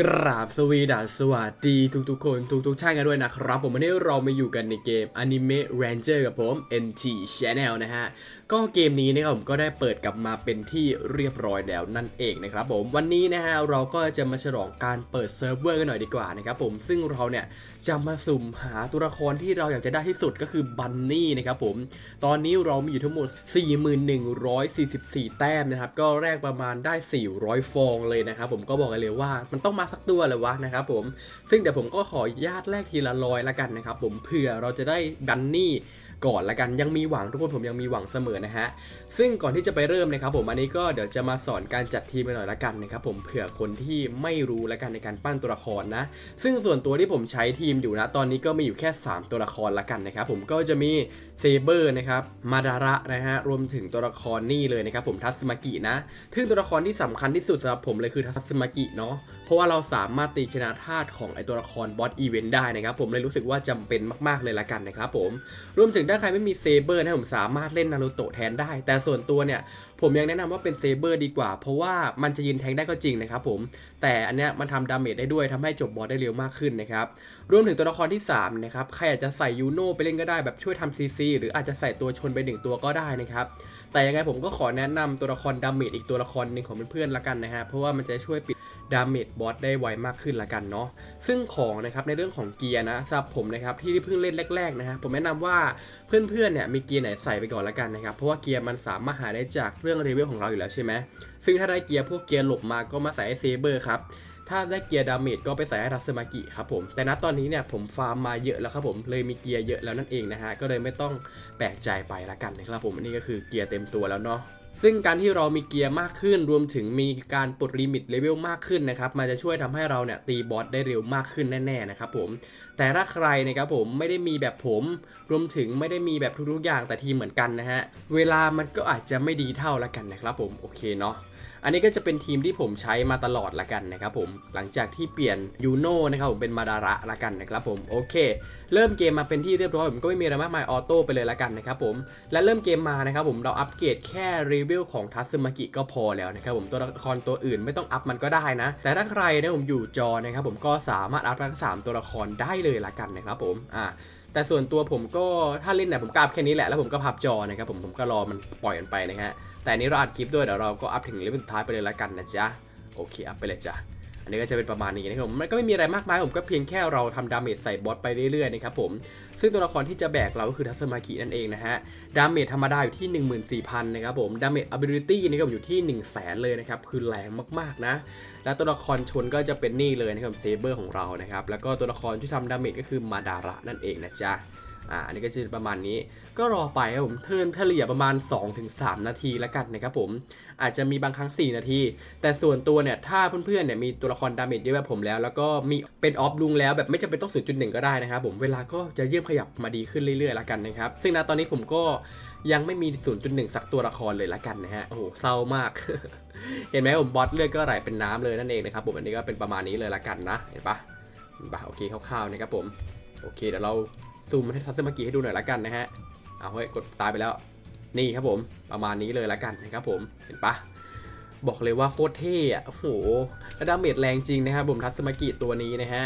กราบสวีดัสสวัสดีทุกๆคน ทุกๆท่านกันด้วยนะครับ ผมวันนี้เรามาอยู่กันในเกม Anime Ranger กับผม NT Channel นะฮะ ก็เกมนี้นะครับผมก็ได้เปิดกลับมาเป็นที่เรียบร้อยแล้วนั่นเองนะครับผมวันนี้นะฮะเราก็จะมาฉลองการเปิดเซิร์ฟเวอร์กันหน่อยดีกว่านะครับผมซึ่งเราเนี่ยจะมาสุ่มหาตัวละครที่เราอยากจะได้ที่สุดก็คือบันนี่นะครับผมตอนนี้เรามีอยู่ทั้งหมด 4144 แต้มนะครับก็แรกประมาณได้ 400 ฟองเลยนะครับผมก็บอกกันเลยว่ามันต้องมาสักตัวเลยวะนะครับผมซึ่งเดี๋ยวผมก็ขอญาตแลกทีละร้อยละกันนะครับผมเผื่อเราจะได้บันนี่ก่อนละกันยังมีหวังทุกคนผมยังมีหวังเสมอนะฮะซึ่งก่อนที่จะไปเริ่มนะครับผมอันนี้ก็เดี๋ยวจะมาสอนการจัดทีมไปหน่อยละกันนะครับผมเผื่อคนที่ไม่รู้ละกันในการปั้นตัวละครนะ ซึ่งส่วนตัวที่ผมใช้ทีมอยู่นะตอนนี้ก็มีอยู่แค่ 3 ตัวละครละกันนะครับผมก็จะมีเซเบอร์นะครับมาดาระนะฮะรวมถึงตัวละครนี่เลยนะครับผมทัสมากินะซึ่งตัวละครที่สำคัญที่สุดสำหรับผมเลยคือทัสมากิเนาะ เพราะว่าเราสามารถตีชนะธาตุของไอตัวละครบอสอีเวนต์ได้นะครับผมเลยรู้สึกว่าจำเป็นมากๆเลยละกันนะครับผมรวมถึงถ้าใครไม่มีเซเบอร์นะผมสามารถเล่นนารูโตะแทนได้ แต่ส่วนตัวเนี่ยผมยังแนะนำว่าเป็นเซเบอร์ดีกว่า เพราะว่ามันจะยืนแทงได้ก็จริงนะครับผมแต่อันเนี้ยมันทำดาเมจได้ด้วยทำให้จบบอสได้เร็วมากขึ้นนะครับรวมถึงตัวละครที่3นะครับใครอาจจะใส่ยูโน่ไปเล่นก็ได้แบบช่วยทำซีซีหรืออาจจะใส่ตัวชนไปหนึ่งตัวก็ได้นะครับแต่ยังไงผมก็ขอแนะนำตัวละครดาเมจอีกตัวละครหนึ่งของเพื่อนๆละกันนะฮะเพราะว่ามันจะช่วยปิด ดาเมจบอสได้ไวมากขึ้นละกันเนาะซึ่งของนะครับในเรื่องของเกียร์นะสำหรับผมนะครับที่เพิ่งเล่นแรกๆนะฮะผมแนะนำว่าเพื่อนๆเนี่ยมีเกียร์ไหนใส่ไปก่อนละกันนะครับเพราะว่าเกียร์มันสามารถหาได้จากเรื่องรีวิวของเราอยู่แล้วใช่ไหมซึ่งถ้าได้เกียร์พวกเกียร์หลบมาก็มาใส่เซเบอร์ครับถ้าได้เกียร์ดาเมจก็ไปใส่ให้ทัสมากิครับผม แต่ณตอนนี้เนี่ยผมฟาร์มมาเยอะแล้วครับผมเลยมีเกียร์เยอะแล้วนั่นเองนะฮะ ก็เลยไม่ต้องแปลกใจไปละกันนะครับผมอันนี้ก็คือเกียร์เต็มตัวแล้วเนาะ ซึ่งการที่เรามีเกียร์มากขึ้น รวมถึงมีการปลดลิมิตเลเวลมากขึ้นนะครับ มันจะช่วยทำให้เราเนี่ยตีบอสได้เร็วมากขึ้นแน่ๆนะครับผม แต่ถ้าใครนะครับผมไม่ได้มีแบบผม รวมถึงไม่ได้มีแบบทุกๆอย่างแต่ทีเหมือนกันนะฮะ เวลามันก็อาจจะไม่ดีเท่าละกันนะครับผม โอเคเนาะ อันนี้ก็จะเป็นทีมที่ผมใช้มาตลอดละกันนะครับผม หลังจากที่เปลี่ยนยูโน่นะครับผมเป็นมาดาระละกันนะครับผม โอเค เริ่มเกมมาเป็นที่เรียบร้อยผมก็ไม่มีอะไรมากมายออโต้ไปเลยละกันนะครับผม และเริ่มเกมมานะครับผมเราอัปเกรดแค่รีวิวของทัสมากิก็พอแล้วนะครับผมตัวละครตัวอื่นไม่ต้องอัพมันก็ได้นะ แต่ถ้าใครนะผมอยู่จอนะครับผมก็สามารถอัพทั้งสามตัวละครได้เลยละกันนะครับผม อ่า แต่ส่วนตัวผมก็ถ้าเล่นเนี่ยผมกราบแค่นี้แหละแล้วผมก็พับจอนะครับผมผมก็รอมันปล่อยมันไปนะฮะแต่อันนี้เราอัดคลิปด้วยเดี๋ยวเราก็อัพถึงเลเวลสุดท้ายไปเลยละกันนะจ๊ะโอเคอัพไปเลยจ้ะ อันนี้ก็จะเป็นประมาณนี้นะครับผมมันก็ไม่มีอะไรมากมายผมก็เพียงแค่เราทำดาเมจใส่บอสไปเรื่อยๆนะครับผมซึ่งตัวละครที่จะแบกเราก็คือทัสมากินั่นเองนะฮะดาเมจธรรมดาอยู่ที่ 14,000นะครับผมดาเมจ ability นี่ก็อยู่ที่ 1 0 0 0 0แสนเลยนะครับคือแรงมากๆนะ และตัวละครชนก็จะเป็นนี่เลยนะครับเซเบอร์ของเรานะครับแล้วก็ตัวละครที่ทำดาเมจก็คือมาดาระนั่นเองนะจ๊ะ อ่าอันนี้ก็จะประมาณนี้ ก็รอไปครับผมเทิร์นเฉลี่ยประมาณ 2-3 นาทีแล้วกันนะครับผม อาจจะมีบางครั้ง 4 นาที แต่ส่วนตัวเนี่ย ถ้าเพื่อนๆเนี่ยมีตัวละครดาเมจเยอะแบบผมแล้ว แล้วก็มีเป็นออฟลุงแล้วแบบไม่จำเป็นต้อง 0.1 ก็ได้นะครับผม เวลาก็จะเยิ่มขยับมาดีขึ้นเรื่อยๆแล้วกันนะครับ ซึ่งณตอนนี้ผมก็ยังไม่มี 0.1 สักตัวละครเลยละกันนะฮะ โอ้โห เศร้ามาก เห็นไหมผมบอสเลือดก็ไหลเป็นน้ำเลยนั่นเองนะครับผม อันนี้ก็เป็นประมาณนี้เลยละกันนะ เห็นปะเห็นปะโอเคคร่าวๆนะครับผม โอเคเดี๋ยวเรา ซูมให้ทัศมกิให้ดูหน่อยละกันนะฮะ เอาเฮ้ยกดตายไปแล้ว นี่ครับผมประมาณนี้เลยละกันนะครับผมเห็นปะบอกเลยว่าโคตรเท่อะโอ้โหแล้วดาเมจแรงจริงนะครับผมทัศมากิตัวนี้นะฮะ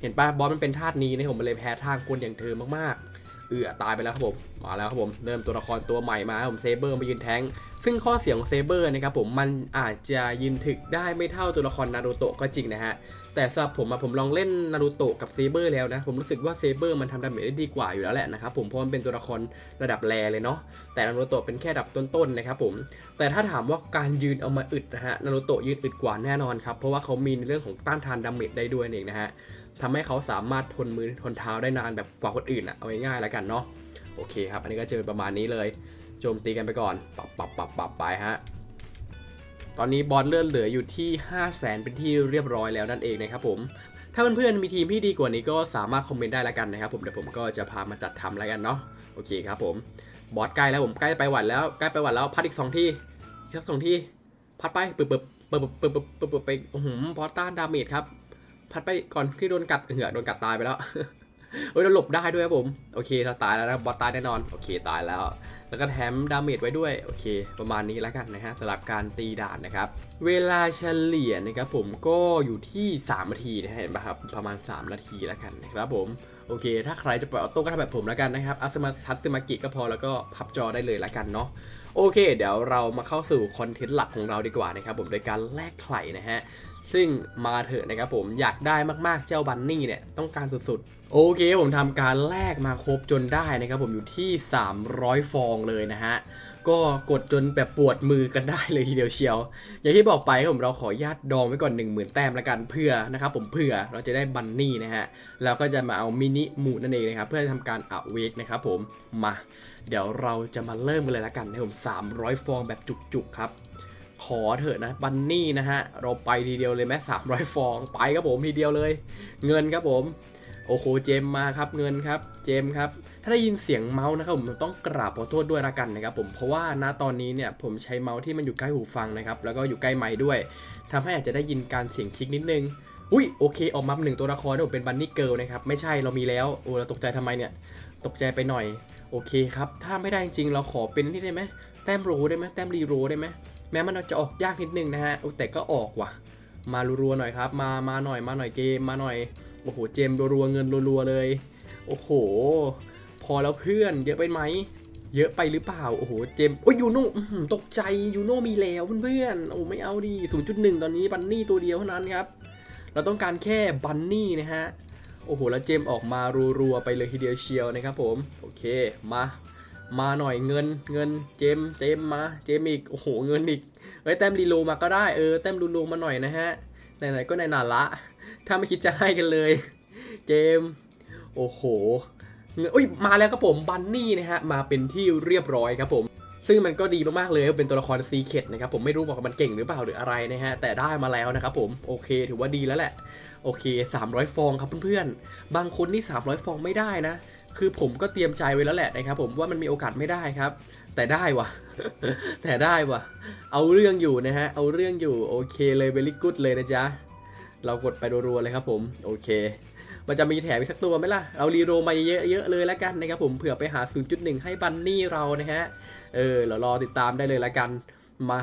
เห็นปะบอสมันเป็นธาตุนี้นะผมมันเลยแพ้ทางคนอย่างเธอมากๆ เอือตายไปแล้วครับผม มาแล้วครับผม เริ่มตัวละครตัวใหม่มาผมเซเบอร์มายืนแทง ซึ่งข้อเสียของเซเบอร์นะครับผมมันอาจจะยืนถึกได้ไม่เท่าตัวละครนารูโตะก็จริงนะฮะแต่สำหรับผมอะผมลองเล่นนารูโตะกับเซเบอร์แล้วนะ ผมรู้สึกว่าเซเบอร์มันทำดาเมจได้ดีกว่าอยู่แล้วแหละนะครับผมเพราะมันเป็นตัวละครระดับแรเลยเนาะแต่นารูโตะเป็นแค่ระดับต้นๆนะครับผมแต่ถ้าถามว่าการยืนเอามาอึดนะฮะนารูโตะยืนอึดกว่าแน่นอนครับเพราะว่าเขามีในเรื่องของต้านทานดาเมจได้ด้วยนั่นเองนะฮะทำให้เขาสามารถทนมือทนเท้าได้นานแบบกว่าคนอื่นอะเอาง่ายๆแล้วกันเนาะโอเคครับ อันนี้ก็จะเป็นประมาณนี้เลย โจมตีกันไปก่อน ปรับปรับปรับปรับไปฮะ ตอนนี้บอลเลื่อนเหลืออยู่ที่5 0 0แสนเป็นที่เรียบร้อยแล้วนั่นเองนะครับผม ถ้าเพื่อนๆมีทีมที่ดีกว่านี้ก็สามารถคอมเมนต์ได้ล้วกันนะครับผมเดี๋ยวผมก็จะพามาจัดทำแล้วกันเนาะ โอเคครับผม บอสใกล้แล้วผมใกล้ไปหวัดแล้วใกล้ไปหวัดแล้วพัดอีกสองที่อีกสักสองที่พัดไปปึ๊บปึ๊บปึ๊บปึ๊บปึ๊บปึ๊บไปโอ้โหบอสต้านดาเมจครับ พัดไปก่อนที่โดนกัดเหือโดนกัดตายไปแล้วเฮ้ยเราหลบได้ด้วยครับผม โอเคเราตายแล้วนะบอสตายแน่นอน โอเคตายแล้ว แล้วก็แถมดาเมจไว้ด้วย โอเค ประมาณนี้แล้วกันนะฮะสำหรับการตีด่านนะครับ เวลาเฉลี่ยนะครับผมก็อยู่ที่ 3 นาทีนะฮะเห็นปะครับ ประมาณ 3 นาทีแล้วกันนะครับผมโอเค ถ้าใครจะปล่อยออโต้ก็ทำแบบผมแล้วกันนะครับอัสมาทัสมากิก็พอแล้วก็พับจอได้เลยแล้วกันเนาะโอเค เดี๋ยวเรามาเข้าสู่คอนเทนต์หลักของเราดีกว่านะครับผมโดยการแลกไข่นะฮะ ซึ่งมาเถอะนะครับผมอยากได้มากๆเจ้าบันนี่เนี่ยต้องการสุดๆ โอเคผมทำการแลกมาครบจนได้นะครับผมอยู่ที่ 300 ฟองเลยนะฮะก็กดจนแบบปวดมือกันได้เลยทีเดียวเชียว อย่างที่บอกไปครับผมเราขอญาตดองไว้ก่อน 10,000 แต้มละกันเพื่อนะครับผมเพื่อเราจะได้บันนี่นะฮะแล้วก็จะมาเอามินิมูนั่นเองนะครับเพื่อทำการเอาเวกนะครับผมมา เดี๋ยวเราจะมาเริ่มกันเลยละกันนะผม300 ฟองแบบจุกๆครับ ขอเถอะนะบันนี่นะฮะ เราไปทีเดียวเลยไหมสามร้อยฟองไปครับผมทีเดียวเลย เงินครับผม โอ้โหเจมมาครับเงินครับ เจมครับ ถ้าได้ยินเสียงเมาส์นะครับผมต้องกราบขอโทษด้วยละกันนะครับผมเพราะว่าณตอนนี้เนี่ยผมใช้เมาส์ที่มันอยู่ใกล้หูฟังนะครับแล้วก็อยู่ใกล้ไมค์ด้วยทำให้อาจจะได้ยินการเสียงคลิกนิดนึงอุ้ยโอเคออกมาหนึ่งตัวละครนะผมเป็นบันนี่เกิลนะครับไม่ใช่เรามีแล้วโอ้เราตกใจทำไมเนี่ยตกใจไปหน่อยโอเคครับถ้าไม่ได้จริงๆเราขอเป็นนี่ได้ไหมแต้มโรได้ไหมแต้มรีโรได้ไหม แม้มันจะออกยากนิดนึงนะฮะแต่ก็ออกว่ะ มารัวๆหน่อยครับ มามาหน่อยมาหน่อยเกมมาหน่อยโอ้โหเจมรัวๆเงินรัวๆเลย โอ้โห พอแล้วเพื่อนเยอะไปไหมเยอะไปหรือเปล่าโอ้โหเจมโอ้ยยูโน่อื้อหือตกใจยูโน่มีแล้วเพื่อนๆโอ้ไม่เอาดิ0.1 ตอนนี้บันนี่ตัวเดียวเท่านั้นครับ เราต้องการแค่บันนี่นะฮะโอ้โหแล้วเจมออกมารัวๆไปเลยทีเดียวเชียวนะครับผมโอเคมา มาหน่อยเงินเงินเจมเจมมาเจมอีกโอ้โหเงินอีกเฮ้ยแต้มรีโลมาก็ได้เออแต้มรีโลมาหน่อยนะฮะไหนๆก็ไหนๆละ ถ้าไม่คิดจะให้กันเลย เจมโอ้โหเงินอุ้ยมาแล้วครับผมบันนี่นะฮะมาเป็นที่เรียบร้อยครับผมซึ่งมันก็ดีมากๆเลยเป็นตัวละครซีเคดนะครับผมไม่รู้บอกว่ามันเก่งหรือเปล่าหรืออะไรนะฮะแต่ได้มาแล้วนะครับผมโอเคถือว่าดีแล้วแหละโอเค 300 ฟองครับเพื่อนๆ บางคนนี่ 300 ฟองไม่ได้นะ คือผมก็เตรียมใจไว้แล้วแหละนะครับผมว่ามันมีโอกาสไม่ได้ครับ แต่ได้วะแต่ได้วะเอาเรื่องอยู่นะฮะเอาเรื่องอยู่โอเคเลยเวลี่กูดเลยนะจ๊ะเรากดไปรัวๆเลยครับผมโอเค มันจะมีแถมอีกสักตัวไหมล่ะเอารีโรมาเยอะๆเลยแล้วกันนะครับผมเผื่อไปหา 0.1 ให้บันนี่เรานะฮะเออเรารอติดตามได้เลยแล้วกันมา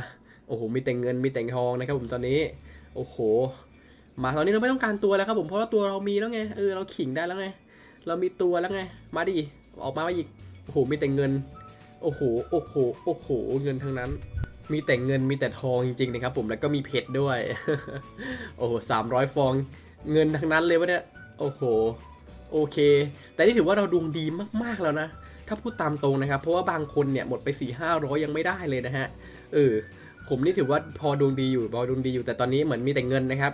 โอ้โหมีแต่งเงินมีแต่งทองนะครับผมตอนนี้โอ้โหมาตอนนี้เราไม่ต้องการตัวแล้วครับผมเพราะว่าตัวเรามีแล้วไงเออเราขิงได้แล้วไง เรามีตัวแล้วไง มาดิ ออกมาอีก โอ้โห มีแต่เงิน โอ้โห โอ้โห โอ้โห เงินทั้งนั้น มีแต่เงิน มีแต่ทองจริงๆนะครับผม แล้วก็มีเพชรด้วย โอ้โหสามร้อยฟอง เงินทั้งนั้นเลยวะเนี่ย โอ้โห โอเค แต่นี่ถือว่าเราดวงดีมากๆแล้วนะ ถ้าพูดตามตรงนะครับ เพราะว่าบางคนเนี่ยหมดไป4ี่ห้าร้อยยังไม่ได้เลยนะฮะ เออ ผมนี่ถือว่าพอดวงดีอยู่พอดวงดีอยู่ แต่ตอนนี้เหมือนมีแต่เงินนะครับ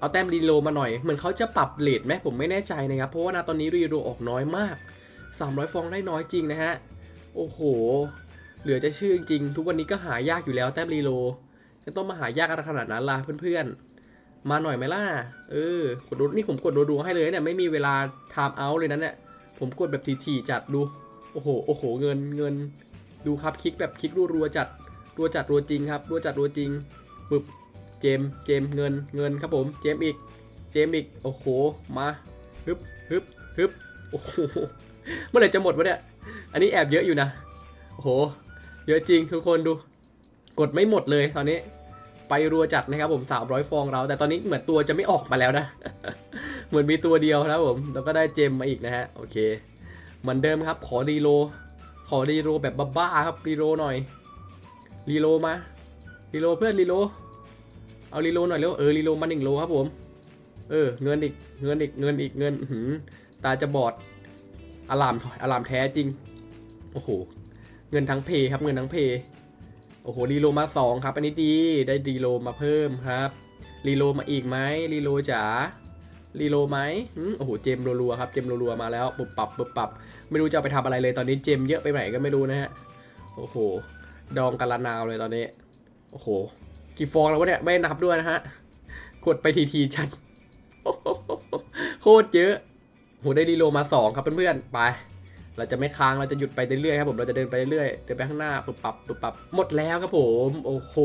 เอาแต้มรีโลมาหน่อย เหมือนเขาจะปรับเลทไหมผมไม่แน่ใจนะครับ เพราะว่าณตอนนี้รีโลออกน้อยมาก 300 ฟองได้น้อยจริงนะฮะ โอ้โห เหลือจะชื่อจริง ทุกวันนี้ก็หายากอยู่แล้วแต้มรีโลจะต้องมาหายากอะไรขนาดนั้นล่ะเพื่อนๆ มาหน่อยไหมล่ะ เออ กดดูนี่ผมกดดูๆให้เลยเนี่ยไม่มีเวลาไทม์เอาเลยนั้นเนี่ย ผมกดแบบทีๆจัดดู โอ้โห โอ้โห เงินเงิน ดูครับคลิกแบบคลิกรัวๆจัด รัวจัดรัวจริงครับ รัวจัดรัวจริงปึ๊บ เจมเจมเงินเงินครับผม เจมอีก เจมอีก โอ้โห มาฮึบฮึบฮึบโอ้โห เมื่อไหร่จะหมดวะเนี่ย อันนี้แอบเยอะอยู่นะ โอ้โห เยอะจริงทุกคนดู กดไม่หมดเลยตอนนี้ ไปรัวจัดนะครับผม300ฟองเรา แต่ตอนนี้เหมือนตัวจะไม่ออกมาแล้วนะ เหมือนมีตัวเดียวนะครับผม แล้วก็ได้เจมมาอีกนะฮะ โอเค เหมือนเดิมครับ ขอรีโล ขอรีโลแบบบ้าๆครับ รีโลหน่อย รีโลมา รีโลเพื่อนรีโล เอารีโลหน่อยเร็วเออรีโลมาหนึ่งโลครับผม เออเงินอีกเงินอีกเงินอีกเงินหือตาจะบอดอลามอลามแท้จริง โอ้โห เงินทั้งเพย์ครับเงินทั้งเพย์โอ้โหรีโลมาสองครับ อันนี้ดีได้รีโลมาเพิ่มครับรีโลมาอีกไหมรีโลจ๋ารีโลไหมอืมโอ้โห เจมรัวๆครับ เจมรัวๆมาแล้วปุบปับปุบปับ ไม่รู้จะไปทำอะไรเลยตอนนี้เจมเยอะไปไหนก็ไม่รู้นะฮะ โอ้โห ดองกันละนาวเลยตอนนี้ โอ้โห กี่ฟองแล้ววะเนี่ย ไม่นับด้วยนะฮะ กดไปทีทีชัด โคตรเยอะโหได้รีโลมาสองครับเพื่อนๆ ไป เราจะไม่ค้าง เราจะหยุดไปเรื่อยๆครับผม เราจะเดินไปเรื่อยๆ เดินไปข้างหน้าปุบปับปุบปับ หมดแล้วครับผม โอ้โห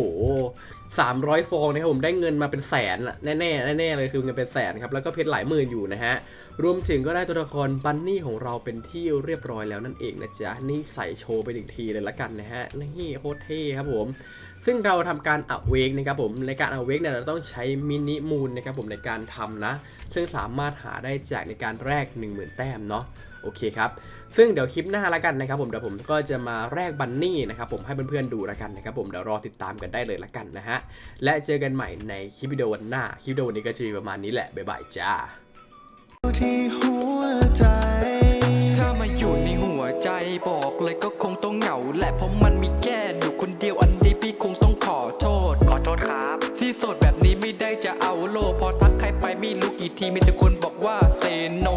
300 ฟองนะครับผม ได้เงินมาเป็นแสนแน่ๆแน่ๆเลยคือเงินเป็นแสนครับ แล้วก็เพชรหลายหมื่นอยู่นะฮะ รวมถึงก็ได้ตัวละครบันนี่ของเราเป็นที่เรียบร้อยแล้วนั่นเองนะจ๊ะ นี่ใส่โชว์ไปหนึ่งทีเลยละกันนะฮะ นี่โคตรเท่ครับผม ซึ่งเราทำการอัเวกนะครับผม ในการอัเวกเนี่ยเราต้องใช้มินิมูลนะครับผมในการทำนะ ซึ่งสามารถหาได้จากในการแรก 10,000 แต้มเนาะโอเคครับ ซึ่งเดี๋ยวคลิปหน้าละกันนะครับผม เดี๋ยวผมก็จะมาแรกบันนี่นะครับผมให้เพื่อนๆดูละกันนะครับผม เดี๋ยวรอติดตามกันได้เลยละกันนะฮะ และเจอกันใหม่ในคลิปวิดีโอวันหน้า คลิปวิดีโอวันนี้ก็จะมีประมาณนี้แหละ บ๊ายบายจ้า ที่หัวใจ ถ้ามาอยู่ในหัวใจบอกเลยก็คงต้องเหงา แหละเพราะมันมีแค่อยู่คนเดียวอันนี้พี่คงต้องขอโทษ ขอโทษครับ ที่โสดแบบนี้ไม่ได้จะเอาโล พอทักใครไปไม่รู้กี่ทีมีแต่คนบอกว่าเซโน